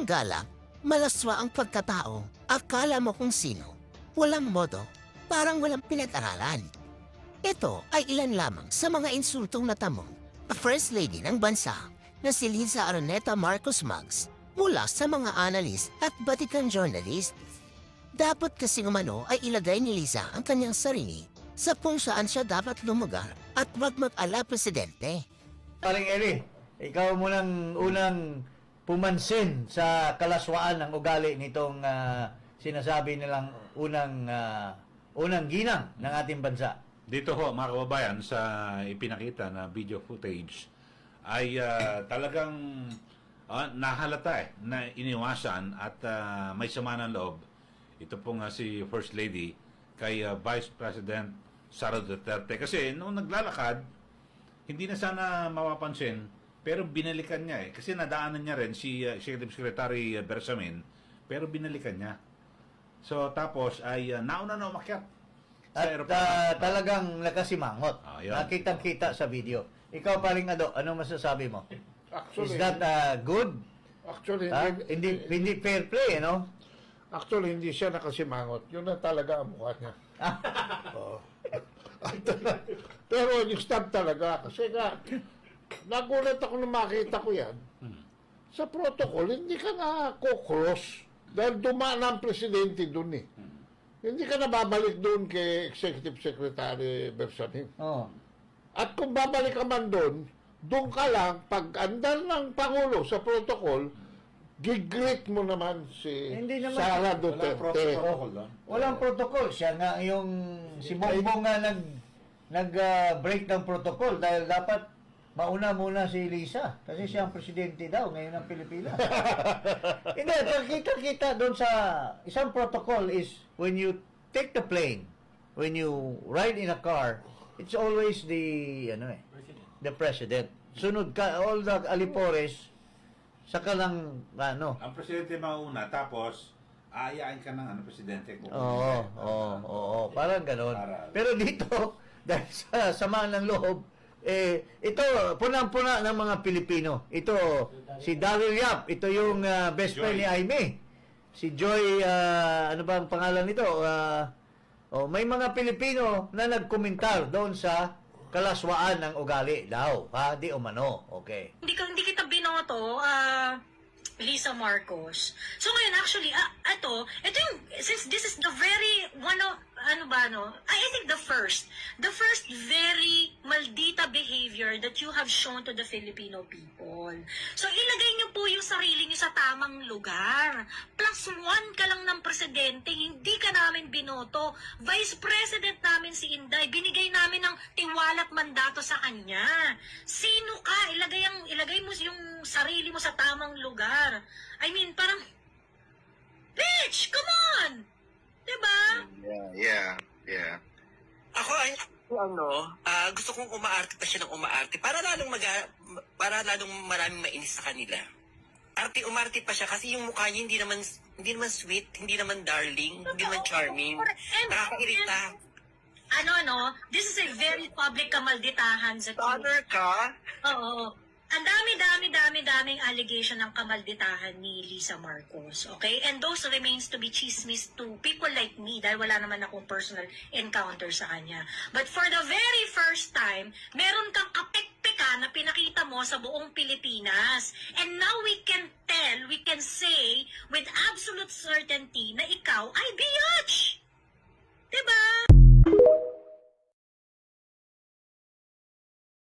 Walang galak, malaswa ang pagkatao. Akala mo kung sino. Walang modo, parang walang pinag-aralan. Ito ay ilan lamang sa mga insultong natamong na First Lady ng bansa na si Liza Araneta Marcos Maggs mula sa mga analyst at Vatican journalist. Dapat kasi umano ay ilagay ni Liza ang kanyang sarili sa kung saan siya dapat lumugar at wag mag-ala presidente. Paring Eli, ikaw munang unang pumansin sa kalaswaan ng ugali nitong ah, sinasabi nilang unang ah, unang ginang ng ating bansa. Dito ho, mga kababayan, sa ipinakita na video footage, ay ah, talagang ah, nahalata eh, na iniwasan at ah, may sama ng loob. Ito po nga si First Lady kay ah, Vice President Sara Duterte. Kasi nung naglalakad, hindi na sana mapapansin, pero binalikan niya eh. Kasi nadaanan niya rin si uh, Executive Secretary uh, Bersamin, pero binalikan niya. So tapos ay uh, nauna na umakyat sa At ah, talagang nakasimangot. Ah, yun. Nakitang-kita sa video. Ikaw paring Ado, anong masasabi mo? Actually, Is that ah, good? actually, Ha? hindi, Hindi, hindi fair play, eh, no? actually, hindi siya nakasimangot. Yun na talaga ang mukha niya. Oo. At, Pero yung stab talaga. Kasi nga, nagulat ako nung makita ko yan. Sa protocol, hindi ka na cross Dahil dumaan ang presidente dun eh. Hindi ka na babalik doon kay Executive Secretary Bersamin. Oh. At kung babalik ka man doon, doon ka lang, pag andal ng Pangulo sa protocol, gigreet mo naman si Hindi naman. Sara Walang Duterte. protocol doon. Walang protocol. Siya nga yung si Bongbong nga nag nag ah, break ng protocol dahil dapat mauna muna si Lisa kasi siya ang presidente daw ngayon ng Pilipinas. Hindi, kita-kita doon sa isang protocol is when you take the plane, when you ride in a car, it's always the ano eh, the president. Sunod ka all the alipores saka lang ano, Ang presidente mauna, tapos aayain ka ng ano, presidente kung Oo, oo, oo, parang. Para- Pero dito, dahil sa samaan ng loob, eh, ito, punang-puna ng mga Pilipino. Ito, si Daryl Yap, ito yung ah, best Joy. friend ni Aimee. Si Joy, ah, ano ba ang pangalan nito? Ah, oh, may mga Pilipino na nagkomentar doon sa kalaswaan ng ugali daw. Ha? Di umano. Okay. hindi ka hindi kita binoto ah Lisa Marcos. So ngayon actually ah ito, ito yung since this is the very one of ano ba no? I, I think the first the first very maldita behavior that you have shown to the Filipino people. So ilagay niyo po yung sarili niyo sa tamang lugar. Plus one ka lang ng presidente, hindi ka namin binoto. Vice President namin si Inday, binigay namin ng tiwala at mandato sa kanya. Sino ka? Ilagay, ang, ilagay mo yung sarili mo sa tamang lugar. I mean, parang, bitch, come on! Diba? Yeah, yeah, yeah. Ako ay ano, ah, gusto kong umaarte pa siya ng umaarte para lalong mag para lalong maraming mainis sa kanila. Arte umarte pa siya kasi yung mukha niya hindi naman hindi naman sweet, hindi naman darling, hindi naman charming. Nakakairita. Ano, no? This is a very public kamalditahan sa Father ka? Oo. Ang dami, dami, dami, daming allegation ng kamalditahan ni Lisa Marcos. Okay? And those remains to be chismis to people like me dahil wala naman akong personal encounter sa kanya. But for the very first time, meron kang na pinakita mo sa buong Pilipinas. And now we can tell, we can say with absolute certainty na ikaw ay biatch. Diba?